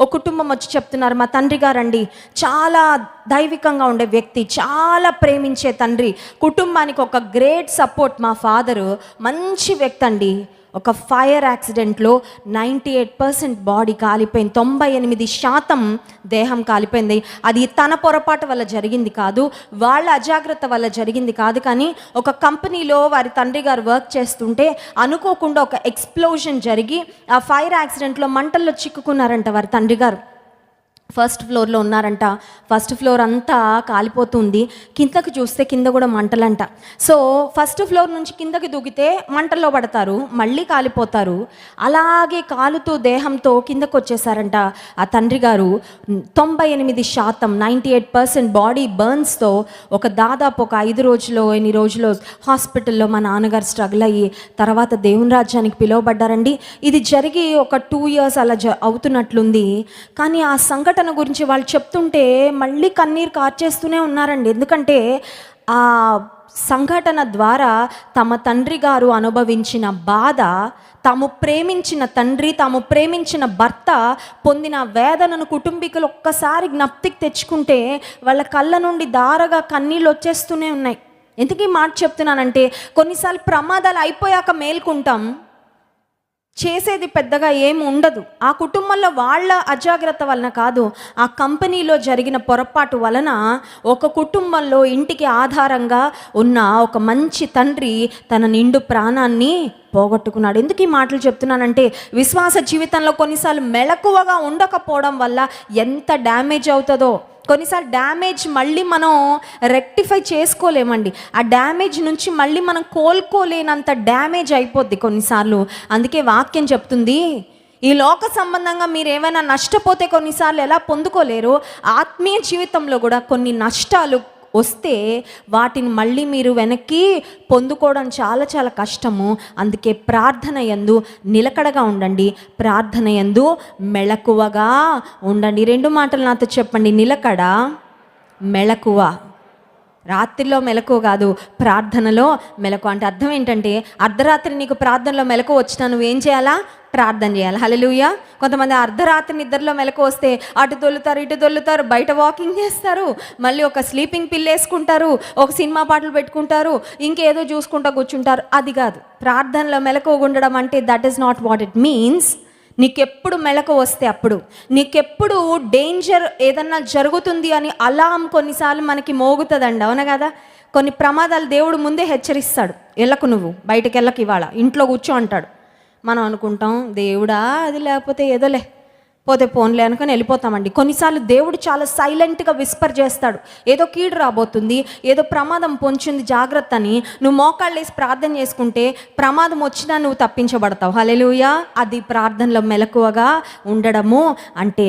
ఒక కుటుంబం వచ్చి చెప్తున్నారు మా తండ్రి గారండి చాలా దైవికంగా ఉండే వ్యక్తి చాలా ప్రేమించే తండ్రి కుటుంబానికి ఒక గ్రేట్ సపోర్ట్ మా ఫాదరు మంచి వ్యక్తి అండి ఒక ఫైర్ యాక్సిడెంట్లో నైంటీ ఎయిట్ పర్సెంట్ బాడీ కాలిపోయింది. తొంభై ఎనిమిది శాతం దేహం కాలిపోయింది. అది తన పొరపాటు వల్ల జరిగింది కాదు వాళ్ళ అజాగ్రత్త వల్ల జరిగింది కాదు కానీ ఒక కంపెనీలో వారి తండ్రి గారు వర్క్ చేస్తుంటే అనుకోకుండా ఒక ఎక్స్ప్లోజన్ జరిగి ఆ ఫైర్ యాక్సిడెంట్లో మంటల్లో చిక్కుకున్నారంట వారి తండ్రి గారు. ఫస్ట్ ఫ్లోర్లో ఉన్నారంట. ఫస్ట్ ఫ్లోర్ అంతా కాలిపోతుంది. కిందకు చూస్తే కింద కూడా మంటలంట. సో ఫస్ట్ ఫ్లోర్ నుంచి కిందకి దూకితే మంటల్లో పడతారు. మళ్ళీ కాలిపోతారు. అలాగే కాలుతూ దేహంతో కిందకు వచ్చేసారంట ఆ తండ్రి గారు. తొంభై ఎనిమిది శాతం నైంటీ ఎయిట్ పర్సెంట్ బాడీ బర్న్స్తో ఒక దాదాపు ఒక ఐదు రోజులు ఎన్ని రోజులు హాస్పిటల్లో మా నాన్నగారు స్ట్రగుల్ అయ్యి తర్వాత దేవుని రాజ్యానికి పిలువబడ్డారండి. ఇది జరిగి ఒక టూ ఇయర్స్ అలా జ అవుతున్నట్లుంది. కానీ ఆ సంఘటన గురించి వాళ్ళు చెప్తుంటే మళ్ళీ కన్నీరు కార్చేస్తూనే ఉన్నారండి. ఎందుకంటే ఆ సంఘటన ద్వారా తమ తండ్రి గారు అనుభవించిన బాధ తాము ప్రేమించిన తండ్రి తాము ప్రేమించిన భర్త పొందిన వేదనను కుటుంబీకులు ఒక్కసారి జ్ఞప్తికి తెచ్చుకుంటే వాళ్ళ కళ్ళ నుండి దారగా కన్నీళ్ళు వచ్చేస్తూనే ఉన్నాయి. ఎందుకు ఈ మాట చెప్తున్నానంటే కొన్నిసార్లు ప్రమాదాలు అయిపోయాక మేల్కుంటాం. చేసేది పెద్దగా ఏమి ఉండదు. ఆ కుటుంబంలో వాళ్ళ అజాగ్రత్త వలన కాదు ఆ కంపెనీలో జరిగిన పొరపాటు వలన ఒక కుటుంబంలో ఇంటికి ఆధారంగా ఉన్న ఒక మంచి తండ్రి తన నిండు ప్రాణాన్ని పోగొట్టుకున్నాడు. ఎందుకు ఈ మాటలు చెప్తున్నానంటే విశ్వాస జీవితంలో కొన్నిసార్లు మెలకువగా ఉండకపోవడం వల్ల ఎంత డ్యామేజ్ అవుతుందో కొన్నిసార్లు డ్యామేజ్ మళ్ళీ మనం రెక్టిఫై చేసుకోలేమండి. ఆ డ్యామేజ్ నుంచి మళ్ళీ మనం కోలుకోలేనంత డ్యామేజ్ అయిపోద్ది కొన్నిసార్లు. అందుకే వాక్యం చెప్తుంది ఈ లోక సంబంధంగా మీరు ఏమైనా నష్టపోతే కొన్నిసార్లు ఎలా పొందుకోలేరు? ఆత్మీయ జీవితంలో కూడా కొన్ని నష్టాలు వస్తే వాటిని మళ్ళీ మీరు వెనక్కి పొందుకోవడం చాలా చాలా కష్టము. అందుకే ప్రార్థన యందు నిలకడగా ఉండండి. ప్రార్థన యందు మెళకువగా ఉండండి. రెండు మాటలు నాతో చెప్పండి. నిలకడ మెళకువ. రాత్రిలో మెలకు కాదు ప్రార్థనలో మెలకు. అంటే అర్థం ఏంటంటే అర్ధరాత్రి నీకు ప్రార్థనలో మెలకు వచ్చినా నువ్వేం చేయాలా? ప్రార్థన చేయాలి. హలలుయ కొంతమంది అర్ధరాత్రి నిద్రలో మెలకు వస్తే అటు దొల్లుతారు ఇటు దొల్లుతారు బయట వాకింగ్ చేస్తారు మళ్ళీ ఒక స్లీపింగ్ పిల్ వేసుకుంటారు ఒక సినిమా పాటలు పెట్టుకుంటారు ఇంకేదో చూసుకుంటా కూర్చుంటారు. అది కాదు. ప్రార్థనలో మెలకు ఉండడం అంటే that is not what it means నీకెప్పుడు మెలకు వస్తే అప్పుడు. నీకెప్పుడు డేంజర్ ఏదన్నా జరుగుతుంది అని అలాం కొన్నిసార్లు మనకి మోగుతుందండి. అవునా కదా? కొన్ని ప్రమాదాలు దేవుడు ముందే హెచ్చరిస్తాడు. వెళ్ళకు నువ్వు బయటకు వెళ్ళకు ఇవాళ. ఇంట్లో కూర్చో అంటాడు. మనం అనుకుంటాం దేవుడా అది లేకపోతే ఏదోలే. పోతే పోన్లే అనుకొని వెళ్ళిపోతామండి. కొన్నిసార్లు దేవుడు చాలా సైలెంట్గా విస్పర్ చేస్తాడు. ఏదో కీడు రాబోతుంది ఏదో ప్రమాదం పొంచింది జాగ్రత్త అని నువ్వు మోకాళ్ళు వేసి ప్రార్థన చేసుకుంటే ప్రమాదం వచ్చినా నువ్వు తప్పించబడతావు. హలెలుయా అది ప్రార్థనలో మెలకువగా ఉండడము. అంటే